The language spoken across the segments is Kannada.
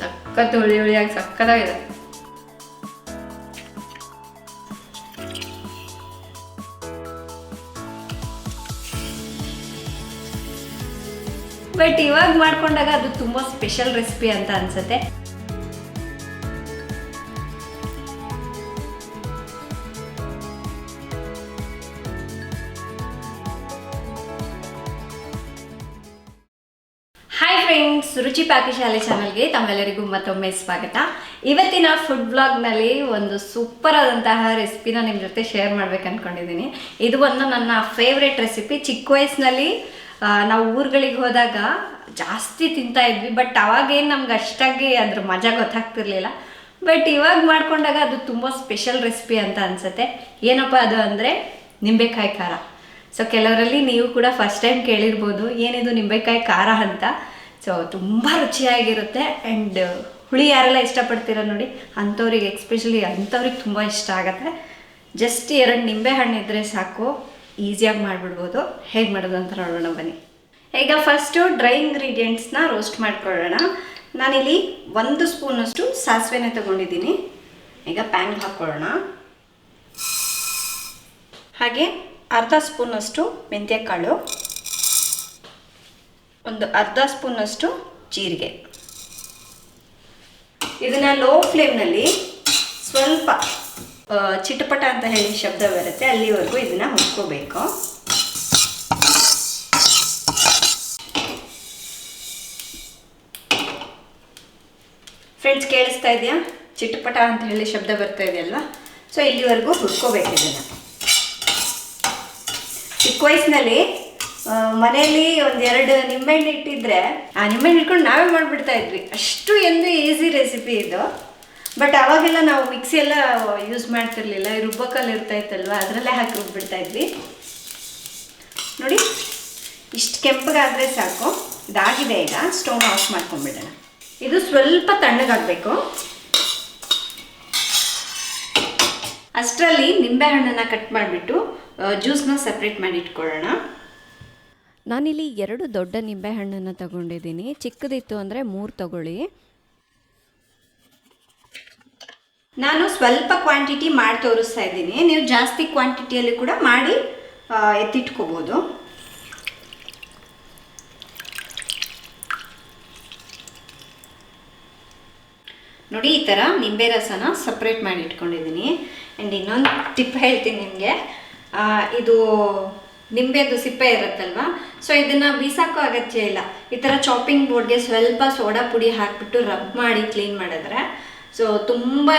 ಸಖತ್ ಹುಳಿ ಹುಳಿಯಾಗಿ ಸಕ್ಕತ್ತಾಗಿದೆ ಬಟ್ ಇವಾಗ ಮಾಡ್ಕೊಂಡಾಗ ಅದು ತುಂಬ ಸ್ಪೆಷಲ್ ರೆಸಿಪಿ ಅಂತ ಅನ್ಸುತ್ತೆ. ರುಚಿ ಪಾಕಶಾಲೆ ಚಾನಲ್ಗೆ ತಮ್ಮೆಲ್ಲರಿಗೂ ಮತ್ತೊಮ್ಮೆ ಸ್ವಾಗತ. ಇವತ್ತಿನ ಫುಡ್ ಬ್ಲಾಗ್ನಲ್ಲಿ ಒಂದು ಸೂಪರ್ ಆದಂತಹ ರೆಸಿಪಿನ ನಿಮ್ಮ ಜೊತೆ ಶೇರ್ ಮಾಡ್ಬೇಕು ಅನ್ಕೊಂಡಿದ್ದೀನಿ. ಇದು ಒಂದು ನನ್ನ ಫೇವ್ರೆಟ್ ರೆಸಿಪಿ ಚಿಕ್ಕ ವಯಸ್ಸಿನಲ್ಲಿ ನಾವು ಊರುಗಳಿಗೆ ಹೋದಾಗ ಜಾಸ್ತಿ ತಿಂತಾ ಇದ್ವಿ. ಬಟ್ ಅವಾಗೇನು ನಮ್ಗೆ ಅಷ್ಟಾಗಿ ಅದ್ರ ಮಜಾ ಗೊತ್ತಾಗ್ತಿರ್ಲಿಲ್ಲ. ಬಟ್ ಇವಾಗ ಮಾಡ್ಕೊಂಡಾಗ ಅದು ತುಂಬ ಸ್ಪೆಷಲ್ ರೆಸಿಪಿ ಅಂತ ಅನ್ಸುತ್ತೆ. ಏನಪ್ಪ ಅದು ಅಂದರೆ ನಿಂಬೆಕಾಯಿ ಖಾರ. ಸೊ ಕೆಲವರಲ್ಲಿ ನೀವು ಕೂಡ ಫಸ್ಟ್ ಟೈಮ್ ಕೇಳಿರ್ಬೋದು, ಏನಿದು ನಿಂಬೆಕಾಯಿ ಖಾರ ಅಂತ. ಸೊ ತುಂಬ ರುಚಿಯಾಗಿರುತ್ತೆ ಆ್ಯಂಡ್ ಹುಳಿ ಯಾರೆಲ್ಲ ಇಷ್ಟಪಡ್ತೀರ ನೋಡಿ, ಅಂಥವ್ರಿಗೆ ಎಕ್ಸ್ಪೆಷಲಿ ಅಂಥವ್ರಿಗೆ ತುಂಬ ಇಷ್ಟ ಆಗುತ್ತೆ. ಜಸ್ಟ್ ಎರಡು ನಿಂಬೆ ಹಣ್ಣು ಇದ್ದರೆ ಸಾಕು ಈಸಿಯಾಗಿ ಮಾಡಿಬಿಡ್ಬೋದು. ಹೇಗೆ ಮಾಡೋದು ಅಂತ ನೋಡೋಣ ಬನ್ನಿ. ಈಗ ಫಸ್ಟು ಡ್ರೈ ಇಂಗ್ರೀಡಿಯೆಂಟ್ಸ್ನ ರೋಸ್ಟ್ ಮಾಡ್ಕೊಳ್ಳೋಣ. ನಾನಿಲ್ಲಿ ಒಂದು ಸ್ಪೂನಷ್ಟು ಸಾಸಿವೆನೇ ತಗೊಂಡಿದ್ದೀನಿ. ಈಗ ಪ್ಯಾನ್ಗೆ ಹಾಕ್ಕೊಳ್ಳೋಣ ಹಾಗೆ ಅರ್ಧ ಸ್ಪೂನಷ್ಟು ಮೆಂತ್ಯ ಕಾಳು ಒಂದು ಅರ್ಧ ಸ್ಪೂನಷ್ಟು ಜೀರಿಗೆ. ಇದನ್ನ ಲೋ ಫ್ಲೇಮ್ನಲ್ಲಿ ಸ್ವಲ್ಪ ಚಿಟಪಟ ಅಂತ ಹೇಳಿ ಶಬ್ದ ಬರುತ್ತೆ, ಅಲ್ಲಿವರೆಗೂ ಇದನ್ನ ಹುರ್ಕೋಬೇಕು ಫ್ರೆಂಡ್ಸ್, ಕೇಳಿಸ್ತಾ ಇದೆಯಾ? ಚಿಟಪಟ ಅಂತ ಹೇಳಿ ಶಬ್ದ ಬರ್ತಾ ಇದೆಯಲ್ವಾ ಸೊ ಇಲ್ಲಿವರೆಗೂ ಹುರ್ಕೋಬೇಕು ಇದನ್ನು. ಚಿಕ್ಕ ವಯಸ್ಸಿನಲ್ಲಿ ಮನೆಯಲ್ಲಿ ಒಂದೆರಡು ನಿಂಬೆಹಣ್ಣು ಇಟ್ಟಿದ್ರೆ, ಆ ನಿಂಬೆಹಣ್ಣು ಇಟ್ಕೊಂಡು ನಾವೇ ಮಾಡಿಬಿಡ್ತಾ ಇದ್ವಿ. ಅಷ್ಟು ಎಂದು ಈಸಿ ರೆಸಿಪಿ ಇದು. ಬಟ್ ಅವಾಗೆಲ್ಲ ನಾವು ಮಿಕ್ಸಿ ಎಲ್ಲ ಯೂಸ್ ಮಾಡ್ತಿರ್ಲಿಲ್ಲ. ರುಬ್ಬಕಲ್ಲಿ ಇತ್ತಲ್ವ? ಅದರಲ್ಲೇ ಹಾಕಿ ರುಬ್ಬಿಡ್ತಾ ಇದ್ವಿ. ನೋಡಿ, ಇಷ್ಟು ಕೆಂಪಗಾದರೆ ಸಾಕು. ಇದಾಗಿದೆ ಈಗ. ಸ್ಟೋನ್ ಆಫ್ ಮಾಡ್ಕೊಂಡ್ಬಿಡೋಣ. ಇದು ಸ್ವಲ್ಪ ತಣ್ಣಗಾಗಬೇಕು. ಅಷ್ಟರಲ್ಲಿ ನಿಂಬೆಹಣ್ಣನ್ನು ಕಟ್ ಮಾಡಿಬಿಟ್ಟು ಜ್ಯೂಸ್ನ ಸಪ್ರೇಟ್ ಮಾಡಿ ಇಟ್ಕೊಳ್ಳೋಣ. ನಾನಿಲ್ಲಿ ಎರಡು ದೊಡ್ಡ ನಿಂಬೆಹಣ್ಣನ್ನು ತಗೊಂಡಿದ್ದೀನಿ. ಚಿಕ್ಕದಿತ್ತು ಅಂದರೆ ಮೂರು ತಗೊಳ್ಳಿ. ನಾನು ಸ್ವಲ್ಪ ಕ್ವಾಂಟಿಟಿ ಮಾಡಿ ತೋರಿಸ್ತಾ ಇದ್ದೀನಿ. ನೀವು ಜಾಸ್ತಿ ಕ್ವಾಂಟಿಟಿಯಲ್ಲಿ ಕೂಡ ಮಾಡಿ ಎತ್ತಿಟ್ಕೋಬೋದು. ನೋಡಿ, ಈ ಥರ ನಿಂಬೆ ರಸನ ಸಪ್ರೇಟ್ ಮಾಡಿ ಇಟ್ಕೊಂಡಿದ್ದೀನಿ. ಆ್ಯಂಡ್ ಇನ್ನೊಂದು ಟಿಪ್ ಹೇಳ್ತೀನಿ ನಿಮಗೆ. ಇದು ನಿಂಬೆದು ಸಿಪ್ಪೆ ಇರುತ್ತಲ್ವಾ? ಸೊ ಇದನ್ನು ಬೀಸಾಕೋ ಅಗತ್ಯ ಇಲ್ಲ. ಈ ಥರ ಚಾಪಿಂಗ್ ಬೋರ್ಡ್ಗೆ ಸ್ವಲ್ಪ ಸೋಡಾ ಪುಡಿ ಹಾಕಿಬಿಟ್ಟು ರಬ್ ಮಾಡಿ ಕ್ಲೀನ್ ಮಾಡಿದ್ರೆ ಸೊ ತುಂಬಾ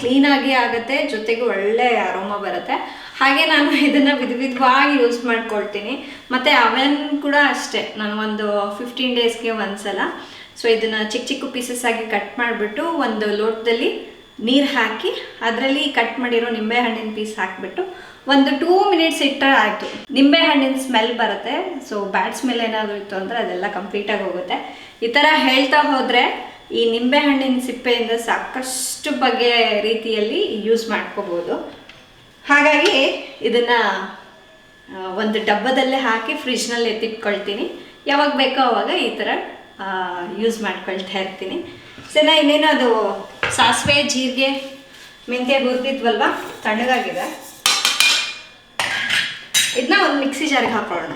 ಕ್ಲೀನಾಗಿ ಆಗುತ್ತೆ, ಜೊತೆಗೆ ಒಳ್ಳೆ ಅರೋಮ ಬರುತ್ತೆ. ಹಾಗೆ ನಾನು ಇದನ್ನು ವಿಧ ವಿಧವಾಗಿ ಯೂಸ್ ಮಾಡ್ಕೊಳ್ತೀನಿ. ಮತ್ತು ಅವೆನ್ ಕೂಡ ಅಷ್ಟೇ. ನಾನು ಒಂದು ಫಿಫ್ಟೀನ್ ಡೇಸ್ಗೆ ಒಂದ್ಸಲ. ಸೊ ಇದನ್ನು ಚಿಕ್ಕ ಚಿಕ್ಕ ಪೀಸಸ್ ಆಗಿ ಕಟ್ ಮಾಡಿಬಿಟ್ಟು ಒಂದು ಲೋಟದಲ್ಲಿ ನೀರು ಹಾಕಿ ಅದರಲ್ಲಿ ಕಟ್ ಮಾಡಿರೋ ನಿಂಬೆ ಹಣ್ಣಿನ ಪೀಸ್ ಹಾಕಿಬಿಟ್ಟು ಒಂದು ಟೂ ಮಿನಿಟ್ಸ್ ಇಟ್ಟರೆ ಆಯಿತು. ನಿಂಬೆ ಹಣ್ಣಿನ ಸ್ಮೆಲ್ ಬರುತ್ತೆ. ಸೊ ಬ್ಯಾಡ್ ಸ್ಮೆಲ್ ಏನಾದರೂ ಇತ್ತು ಅಂದರೆ ಅದೆಲ್ಲ ಕಂಪ್ಲೀಟಾಗಿ ಹೋಗುತ್ತೆ. ಈ ಥರ ಹೇಳ್ತಾ ಹೋದರೆ ಈ ನಿಂಬೆ ಹಣ್ಣಿನ ಸಿಪ್ಪೆಯಿಂದ ಸಾಕಷ್ಟು ಬಗೆಯ ರೀತಿಯಲ್ಲಿ ಯೂಸ್ ಮಾಡ್ಕೋಬೋದು. ಹಾಗಾಗಿ ಇದನ್ನು ಒಂದು ಡಬ್ಬದಲ್ಲೇ ಹಾಕಿ ಫ್ರಿಜ್ನಲ್ಲಿ ಎತ್ತಿಟ್ಕೊಳ್ತೀನಿ ಯಾವಾಗ ಬೇಕೋ ಅವಾಗ ಈ ಥರ ಯೂಸ್ ಮಾಡ್ಕೊಳ್ತಾ ಇರ್ತೀನಿ. ಸೊ ನಾ ಇನ್ನೇನು ಅದು ಸಾಸಿವೆ, ಜೀರಿಗೆ, ಮೆಂತ್ಯ ಹುರಿದಿದ್ವಲ್ವ ತಣ್ಣಗಾಗಿದೆ. ಇದನ್ನ ಒಂದು ಮಿಕ್ಸಿ ಜಾರಿಗೆ ಹಾಕೊಳ್ಳೋಣ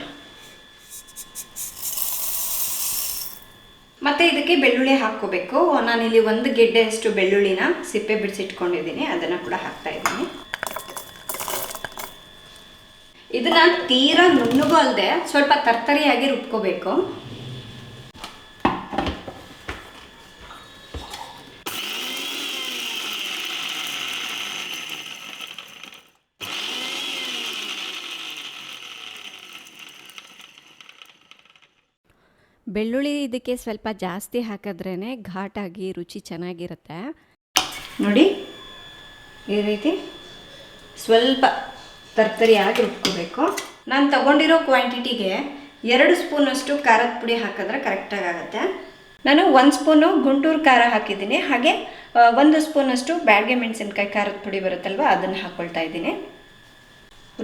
ಮತ್ತೆ ಇದಕ್ಕೆ ಬೆಳ್ಳುಳ್ಳಿ ಹಾಕ್ಕೋಬೇಕು. ನಾನಿಲ್ಲಿ ಒಂದು ಗೆಡ್ಡೆಯಷ್ಟು ಬೆಳ್ಳುಳ್ಳಿನ ಸಿಪ್ಪೆ ಬಿಡಿಸಿಟ್ಕೊಂಡಿದ್ದೀನಿ ಅದನ್ನು ಕೂಡ ಹಾಕ್ತಾ ಇದ್ದೀನಿ. ಇದನ್ನ ತೀರಾ ನುಣ್ಣಗೂ ಅಲ್ಲದೆ ಸ್ವಲ್ಪ ತರ್ತರಿಯಾಗಿ ರುಬ್ಕೋಬೇಕು. ಬೆಳ್ಳುಳ್ಳಿ ಇದಕ್ಕೆ ಸ್ವಲ್ಪ ಜಾಸ್ತಿ ಹಾಕಿದ್ರೇ ಘಾಟಾಗಿ ರುಚಿ ಚೆನ್ನಾಗಿರುತ್ತೆ. ನೋಡಿ, ಈ ರೀತಿ ಸ್ವಲ್ಪ ತರ್ತರಿಯಾಗಿ ರುಬ್ಕೋಬೇಕು. ನಾನು ತಗೊಂಡಿರೋ ಕ್ವಾಂಟಿಟಿಗೆ ಎರಡು ಸ್ಪೂನಷ್ಟು ಖಾರದ ಪುಡಿ ಹಾಕಿದ್ರೆ ಕರೆಕ್ಟಾಗಿ ಆಗುತ್ತೆ ನಾನು ಒಂದು ಸ್ಪೂನು ಗುಂಟೂರು ಖಾರ ಹಾಕಿದ್ದೀನಿ. ಹಾಗೆ ಒಂದು ಸ್ಪೂನಷ್ಟು ಬ್ಯಾಡ್ಗೆ ಮೆಣಸಿನ್ಕಾಯಿ ಖಾರದ ಪುಡಿ ಬರುತ್ತಲ್ವ, ಅದನ್ನು ಹಾಕ್ಕೊಳ್ತಾ ಇದ್ದೀನಿ.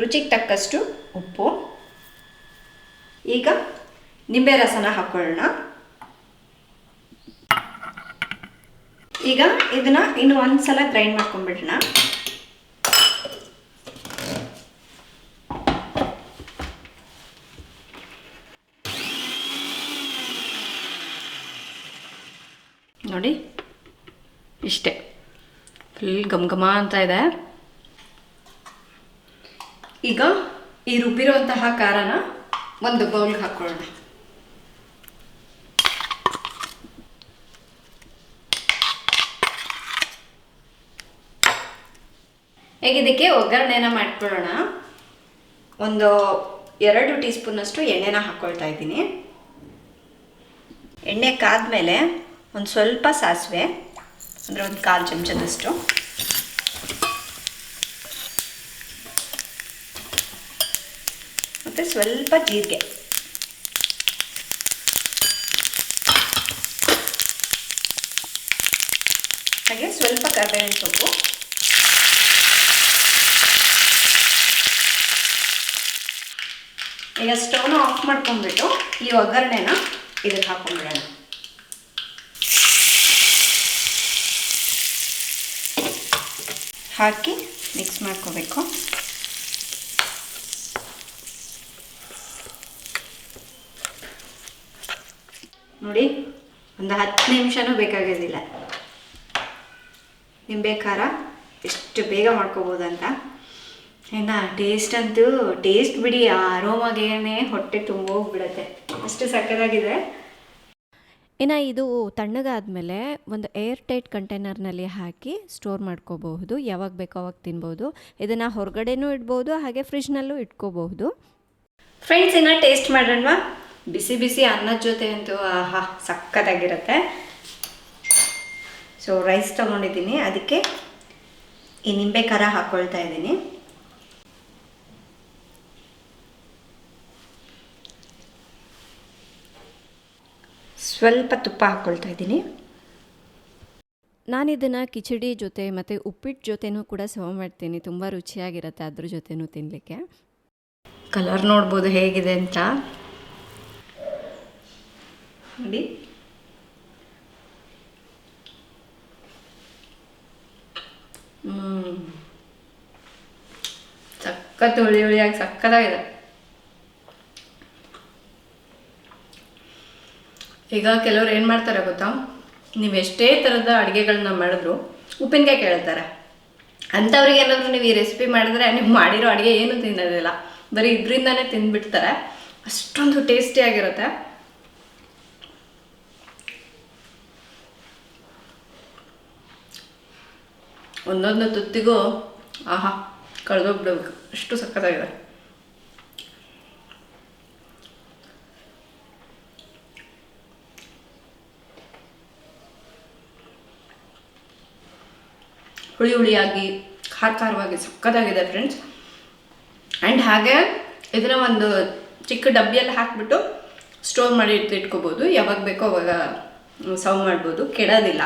ರುಚಿಗೆ ತಕ್ಕಷ್ಟು ಉಪ್ಪು. ಈಗ ನಿಂಬೆ ರಸನ ಹಾಕೊಳ್ಳೋಣ. ಈಗ ಇದನ್ನ ಇನ್ನು ಒಂದ್ಸಲ ಗ್ರೈಂಡ್ ಮಾಡ್ಕೊಂಡ್ಬಿಡೋಣ. ನೋಡಿ, ಇಷ್ಟೇ. ಫುಲ್ ಗಮ್ ಘಮ ಅಂತ ಇದೆ. ಈಗ ಈ ರುಬ್ಬಿರುವಂತಹ ಖಾರನ ಒಂದು ಬೌಲ್ಗೆ ಹಾಕೊಳ್ಳೋಣ. ಈಗ ಇದಕ್ಕೆ ಒಗ್ಗರಣೆನ ಮಾಡ್ಕೊಳ್ಳೋಣ? ಒಂದು ಎರಡು ಟೀ ಸ್ಪೂನಷ್ಟು ಎಣ್ಣೆನ ಹಾಕ್ಕೊಳ್ತಾ ಇದ್ದೀನಿ. ಎಣ್ಣೆ ಕಾದ್ಮೇಲೆ ಒಂದು ಸ್ವಲ್ಪ ಸಾಸಿವೆ, ಅಂದರೆ ಒಂದು ಕಾಲು ಚಮಚದಷ್ಟು. ಮತ್ತು ಸ್ವಲ್ಪ ಜೀರಿಗೆ. ಹಾಗೆ ಸ್ವಲ್ಪ ಕರ್ಬೇವಿನ ಸೊಪ್ಪು. ಈಗ ಸ್ಟವ್ನ ಆಫ್ ಮಾಡ್ಕೊಂಡ್ಬಿಟ್ಟು ಈ ಒಗ್ಗರಣೆನ ಇದಕ್ಕೆ ಹಾಕೊಂಡ್ಬಿಡೋಣ. ಹಾಕಿ ಮಿಕ್ಸ್ ಮಾಡ್ಕೋಬೇಕು. ನೋಡಿ, ಒಂದು ಹತ್ತು ನಿಮಿಷನೂ ಬೇಕಾಗೋದಿಲ್ಲ. ನಿಂಬೆ ಖಾರ ಎಷ್ಟು ಬೇಗ ಮಾಡ್ಕೋಬೋದಂತ ಇನ್ನು ಟೇಸ್ಟ್ ಅಂತೂ ಟೇಸ್ಟ್ ಬಿಡಿ ಆ ಅರೋಮಾಗೇನೆ ಹೊಟ್ಟೆ ತುಂಬ ಹೋಗ್ಬಿಡತ್ತೆ. ಅಷ್ಟು ಸಕ್ಕದಾಗಿದೆ. ಇನ್ನು ಇದು ತಣ್ಣಗಾದ್ಮೇಲೆ ಒಂದು ಏರ್ ಟೈಟ್ ಕಂಟೈನರ್ನಲ್ಲಿ ಹಾಕಿ ಸ್ಟೋರ್ ಮಾಡ್ಕೋಬಹುದು. ಯಾವಾಗ ಬೇಕೋ ಅವಾಗ ತಿನ್ಬೋದು. ಇದನ್ನು ಹೊರಗಡೆನೂ ಇಡ್ಬೋದು ಹಾಗೆ ಫ್ರಿಜ್ನಲ್ಲೂ ಇಟ್ಕೋಬಹುದು. ಫ್ರೆಂಡ್ಸ್ ಇನ್ನು ಟೇಸ್ಟ್ ಮಾಡೋಣವಾ ಬಿಸಿ ಬಿಸಿ ಅನ್ನದ ಜೊತೆ ಅಂತೂ ಆಹಾ ಸಕ್ಕತ್ತಾಗಿರುತ್ತೆ. ಸೊ ರೈಸ್ ತೊಗೊಂಡಿದ್ದೀನಿ. ಅದಕ್ಕೆ ಈ ನಿಂಬೆ ಖಾರ ಹಾಕ್ಕೊಳ್ತಾ ಇದ್ದೀನಿ. ಸ್ವಲ್ಪ ತುಪ್ಪ ಹಾಕ್ಕೊಳ್ತಾ ಇದ್ದೀನಿ. ನಾನು ಇದನ್ನು ಕಿಚಡಿ ಜೊತೆ ಮತ್ತು ಉಪ್ಪಿಟ್ಟು ಜೊತೆನೂ ಕೂಡ ಸರ್ವ್ ಮಾಡ್ತೀನಿ. ತುಂಬ ರುಚಿಯಾಗಿರುತ್ತೆ ಅದ್ರ ಜೊತೆನೂ ತಿನ್ನಲಿಕ್ಕೆ ಕಲರ್ ನೋಡ್ಬೋದು ಹೇಗಿದೆ ಅಂತ. ನೋಡಿ. ಸಖತ್ ಹುಳಿ ಹುಳಿಯಾಗಿ ಸಕ್ಕತ್ತಾಗಿದೆ ಈಗ ಕೆಲವ್ರು ಏನು ಮಾಡ್ತಾರೆ ಗೊತ್ತಾ? ನೀವು ಎಷ್ಟೇ ಥರದ ಅಡುಗೆಗಳನ್ನ ಮಾಡಿದ್ರು ಉಪ್ಪಿನಕಾಯಿ ಕೇಳ್ತಾರೆ. ಅಂಥವ್ರಿಗೆ ಏನಾದರೂ ನೀವು ಈ ರೆಸಿಪಿ ಮಾಡಿದ್ರೆ ನೀವು ಮಾಡಿರೋ ಅಡುಗೆ ಏನೂ ತಿನ್ನೋದಿಲ್ಲ. ಬರೀ ಇದರಿಂದನೇ ತಿಂದುಬಿಡ್ತಾರೆ. ಅಷ್ಟೊಂದು ಟೇಸ್ಟಿಯಾಗಿರುತ್ತೆ ಒಂದೊಂದು ತುತ್ತಿಗೂ ಆಹಾ, ಕಳೆದೋಗ್ಬಿಡ್ಬೇಕು. ಅಷ್ಟು ಸಕ್ಕತ್ತಾಗಿದೆ ಹುಳಿ ಹುಳಿಯಾಗಿ ಖಾರ ಖಾರವಾಗಿ ಸಕ್ಕದಾಗಿದೆ ಫ್ರೆಂಡ್ಸ್ ಆ್ಯಂಡ್ ಹಾಗೆ ಇದನ್ನ ಒಂದು ಚಿಕ್ಕ ಡಬ್ಬಿಯಲ್ಲಿ ಹಾಕಿಬಿಟ್ಟು ಸ್ಟೋರ್ ಮಾಡಿ ಇಟ್ಟು ಇಟ್ಕೋಬೋದು. ಯಾವಾಗ ಬೇಕೋ ಅವಾಗ ಸರ್ವ್ ಮಾಡ್ಬೋದು. ಕೆಡೋದಿಲ್ಲ.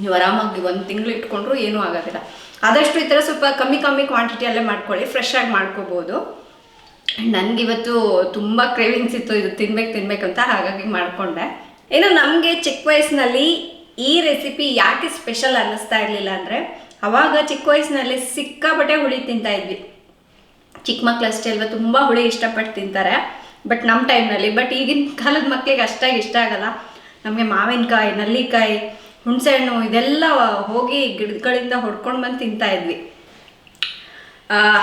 ನೀವು ಆರಾಮಾಗಿ ಒಂದು ತಿಂಗಳು ಇಟ್ಕೊಂಡ್ರು ಏನೂ ಆಗೋದಿಲ್ಲ. ಆದಷ್ಟು ಈ ಥರ ಸ್ವಲ್ಪ ಕಮ್ಮಿ ಕಮ್ಮಿ ಕ್ವಾಂಟಿಟಿಯಲ್ಲೇ ಮಾಡ್ಕೊಳ್ಳಿ. ಫ್ರೆಶ್ ಆಗಿ ಮಾಡ್ಕೋಬೋದು. ನನಗಿವತ್ತು ತುಂಬ ಕ್ರೇವಿಂಗ್ಸ್ ಇತ್ತು. ಇದು ತಿನ್ಬೇಕು ತಿನ್ಬೇಕಂತ ಹಾಗಾಗಿ ಮಾಡಿಕೊಂಡೆ. ಏನೋ ನಮಗೆ ಚಿಕ್ಕ ವಯಸ್ಸಿನಲ್ಲಿ ಈ ರೆಸಿಪಿ ಯಾಕೆ ಸ್ಪೆಷಲ್ ಅನ್ನಿಸ್ತಾ ಇರಲಿಲ್ಲ ಅಂದರೆ, ಅವಾಗ ಚಿಕ್ಕ ವಯಸ್ಸಿನಲ್ಲಿ ಸಿಕ್ಕಾಪಟ್ಟೆ ಹುಳಿ ತಿಂತಾ ಇದ್ವಿ. ಚಿಕ್ಕ ಮಕ್ಳು ಅಷ್ಟೇ ಅಲ್ವಾ, ತುಂಬ ಹುಳಿ ಇಷ್ಟಪಟ್ಟು ತಿಂತಾರೆ. ಬಟ್ ನಮ್ಮ ಟೈಮ್ನಲ್ಲಿ ಬಟ್ ಈಗಿನ ಕಾಲದ ಮಕ್ಕಳಿಗೆ ಅಷ್ಟಾಗಿ ಇಷ್ಟ ಆಗಲ್ಲ. ನಮಗೆ ಮಾವಿನಕಾಯಿ, ನಲ್ಲಿಕಾಯಿ, ಹುಣಸೆಹಣ್ಣು ಇದೆಲ್ಲ ಹೋಗಿ ಗಿಡಗಳಿಂದ ಹೊಡ್ಕೊಂಡು ಬಂದು ತಿಂತಾ ಇದ್ವಿ.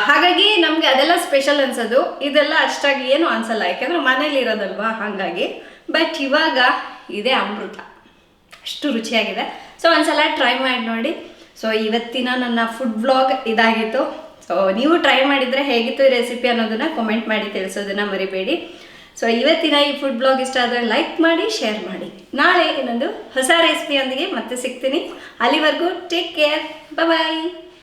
ಹಾಗಾಗಿ ನಮಗೆ ಅದೆಲ್ಲ ಸ್ಪೆಷಲ್ ಅನ್ಸೋದು. ಇದೆಲ್ಲ ಅಷ್ಟಾಗಿ ಏನು ಅನ್ಸಲ್ಲ. ಯಾಕಂದ್ರೆ ಮನೇಲಿ ಇರೋದಲ್ವಾ ಹಾಗಾಗಿ. ಬಟ್ ಇವಾಗ ಇದೇ ಅಮೃತ. ಅಷ್ಟು ರುಚಿಯಾಗಿದೆ. ಸೊ ಒಂದ್ಸಲ ಟ್ರೈ ಮಾಡಿ ನೋಡಿ. ಸೊ ಇವತ್ತಿನ ನನ್ನ ಫುಡ್ ವ್ಲಾಗ್ ಇದಾಗಿತ್ತು. ಸೊ ನೀವು ಟ್ರೈ ಮಾಡಿದರೆ ಹೇಗಿತ್ತು ಈ ರೆಸಿಪಿ ಅನ್ನೋದನ್ನ ಕಾಮೆಂಟ್ ಮಾಡಿ ತಿಳಿಸೋದನ್ನ ಮರಿಬೇಡಿ. ಸೊ ಇವತ್ತಿನ ಈ ಫುಡ್ ಬ್ಲಾಗ್ ಇಷ್ಟ ಆದರೆ ಲೈಕ್ ಮಾಡಿ ಶೇರ್ ಮಾಡಿ. ನಾಳೆ ಇನ್ನೊಂದು ಹೊಸ ರೆಸಿಪಿಯೊಂದಿಗೆ ಮತ್ತೆ ಸಿಗ್ತೀನಿ. ಅಲ್ಲಿವರೆಗೂ ಟೇಕ್ ಕೇರ್ ಬಾಯ್